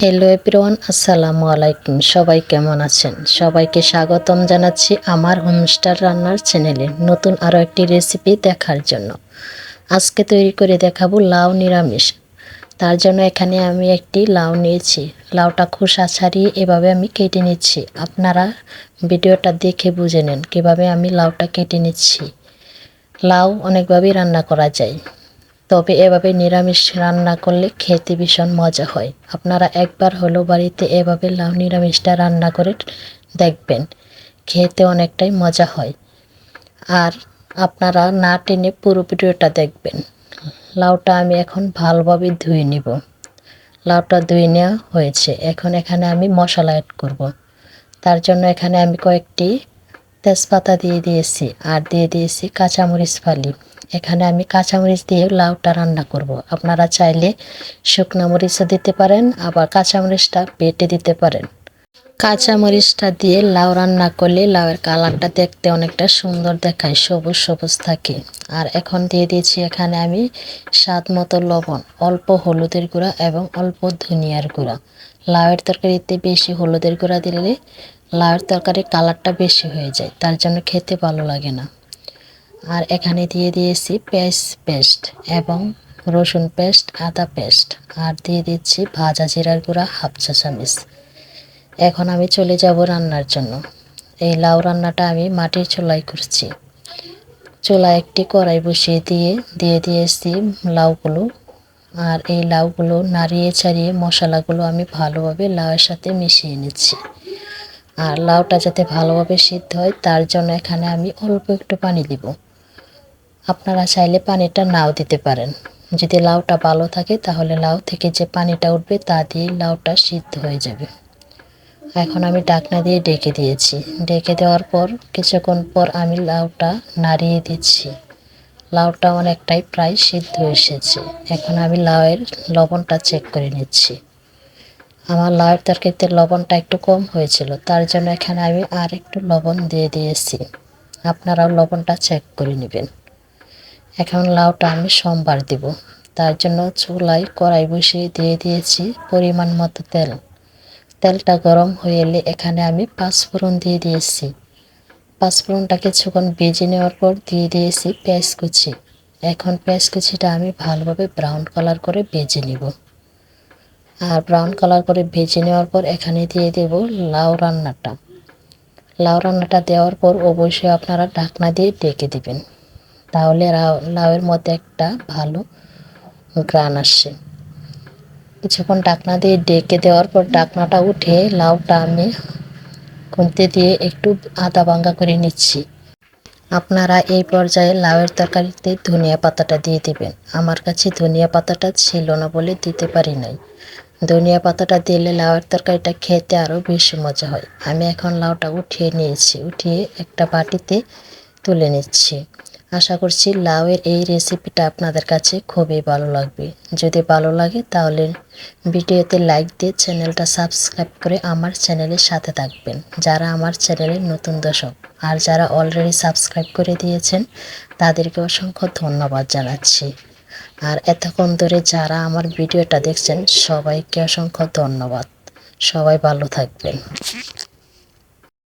Hello everyone আসসালামু আলাইকুম সবাই কেমন আছেন? সবাইকে স্বাগতম জানাচ্ছি আমার হোমস্টার রান্নার চ্যানেলে নতুন আরও একটি রেসিপি দেখার জন্য। আজকে তৈরি করে দেখাবো লাউ নিরামিষ। তার জন্য এখানে আমি একটি লাউ নিয়েছি। লাউটা খোসা ছাড়িয়ে এভাবে আমি কেটে নিচ্ছি। আপনারা ভিডিওটা দেখে বুঝে নেন কীভাবে আমি লাউটা কেটে নিচ্ছি। লাউ অনেকভাবেই রান্না করা যায়। তবে এভাবে নিরামিষ রান্না করলে খেতে ভীষণ মজা হয়। আপনারা একবার হলো বাড়িতে এভাবে লাউ নিরামিষটা রান্না করে দেখবেন, খেতে অনেকটাই মজা হয়। আর আপনারা না টেনে পুরো ভিডিওটা দেখবেন। লাউটা আমি এখন ভালোভাবে ধুয়ে নিব। লাউটা ধুয়ে নেওয়া হয়েছে। এখন এখানে আমি মশলা অ্যাড করব। তার জন্য এখানে আমি কয়েকটি তেজপাতা দিয়ে দিয়েছি। আর দিয়ে দিয়েছি কাঁচামরিচ ফালি। এখানে আমি কাঁচামরিচ দিয়ে লাউটা রান্না করব। আপনারা চাইলে শুকনো মরিচও দিতে পারেন, আবার কাঁচামরিচটা বেটে দিতে পারেন। কাঁচামরিচটা দিয়ে লাউ রান্না করলে লাউয়ের কালারটা দেখতে অনেকটা সুন্দর দেখায়, সবুজ সবুজ থাকে। আর এখন দিয়ে দিয়েছি এখানে আমি স্বাদ মতো লবণ, অল্প হলুদের গুঁড়া এবং অল্প ধনিয়ার গুঁড়া। লাউয়ের তরকারিতে বেশি হলুদের গুঁড়া দিলে লাউয়ের তরকারির কালারটা বেশি হয়ে যায়, তার জন্য খেতে ভালো লাগে না। আর এখানে দিয়ে দিয়েছি পেঁয়াজ পেস্ট এবং রসুন পেস্ট, আদা পেস্ট। আর দিয়ে দিচ্ছি ভাজা জিরার গুঁড়া, হাফ চা চামিচ এখন আমি চলে যাব রান্নার জন্য। এই লাউ রান্নাটা আমি মাটির চুলাই করছি। চুলায় একটি কড়াই বসিয়ে দিয়ে দিয়ে দিয়েছি লাউগুলো। আর এই লাউগুলো নাড়িয়ে ছাড়িয়ে মশলাগুলো আমি ভালোভাবে লাউয়ের সাথে মিশিয়ে নিচ্ছি। আর লাউটা যাতে ভালোভাবে সিদ্ধ হয়, তার জন্য এখানে আমি অল্প একটু পানি দিব। আপনারা চাইলে পানিটা নাও দিতে পারেন। যদি লাউটা ভালো থাকে, তাহলে লাউ থেকে যে পানিটা উঠবে, তা দিয়ে লাউটা সিদ্ধ হয়ে যাবে। এখন আমি ডাকনা দিয়ে ডেকে দিয়েছি। ডেকে দেওয়ার পর, কিছুক্ষণ পর আমি লাউটা নাড়িয়ে দিচ্ছি। লাউটা অনেকটাই প্রায় সিদ্ধ এসেছে। এখন আমি লাউয়ের লবণটা চেক করে নিচ্ছি। আমার লাউয়ের তরকারিতে লবণটা একটু কম হয়েছিল, তার জন্য এখানে আমি আর একটু লবণ দিয়ে দিয়েছি। আপনারাও লবণটা চেক করে নেবেন। এখন লাউটা আমি সোমবার দিব। তার জন্য চুলায় কড়াই বসিয়ে দিয়ে দিয়েছি পরিমাণ মতো তেল। তেলটা গরম হয়ে এলে এখানে আমি পাঁচফোড়ন দিয়ে দিয়েছি। পাঁচফোড়নটা কিছুক্ষণ ভেজে নেওয়ার পর দিয়ে দিয়েছি পেঁয়াজ কুচি। এখন পেঁয়াজ কুচিটা আমি ভালোভাবে ব্রাউন কালার করে ভেজে নিব। আর ব্রাউন কালার করে ভেজে নেওয়ার পর এখানে দিয়ে দেব লাউ রান্নাটা। লাউ রান্নাটা দেওয়ার পর অবশ্যই আপনারা ঢাকনা দিয়ে ডেকে দিবেন। তাহলে লাউয়ের মধ্যে একটা ভালো গ্রান আসে। কিছুক্ষণ ডাকনা দিয়ে ডেকে দেওয়ার পর ডাকনাটা উঠে লাউটা আমি খুনতে দিয়ে একটু আদা ভাঙ্গা করে নিচ্ছি। আপনারা এই পর্যায়ে লাউয়ের তরকারিতে ধনিয়া পাতাটা দিয়ে দেবেন। আমার কাছে ধনিয়া পাতাটা ছিল না বলে দিতে পারি নাই। ধনিয়া পাতাটা দিলে লাউয়ের তরকারিটা খেতে আরও বেশি মজা হয়। আমি এখন লাউটা উঠিয়ে নিয়েছি, উঠিয়ে একটা বাটিতে তুলে নিচ্ছি। আশা করছি লাউয়ের এই রেসিপিটা আপনাদের কাছে খুবই ভালো লাগবে। যদি ভালো লাগে তাহলে ভিডিওতে লাইক দিয়ে চ্যানেলটা সাবস্ক্রাইব করে আমার চ্যানেলের সাথে থাকবেন। যারা আমার চ্যানেলের নতুন দর্শক আর যারা অলরেডি সাবস্ক্রাইব করে দিয়েছেন, তাদেরকে অসংখ্য ধন্যবাদ জানাচ্ছি। আর এতক্ষণ ধরে যারা আমার ভিডিওটা দেখছেন, সবাইকে অসংখ্য ধন্যবাদ। সবাই ভালো থাকবেন।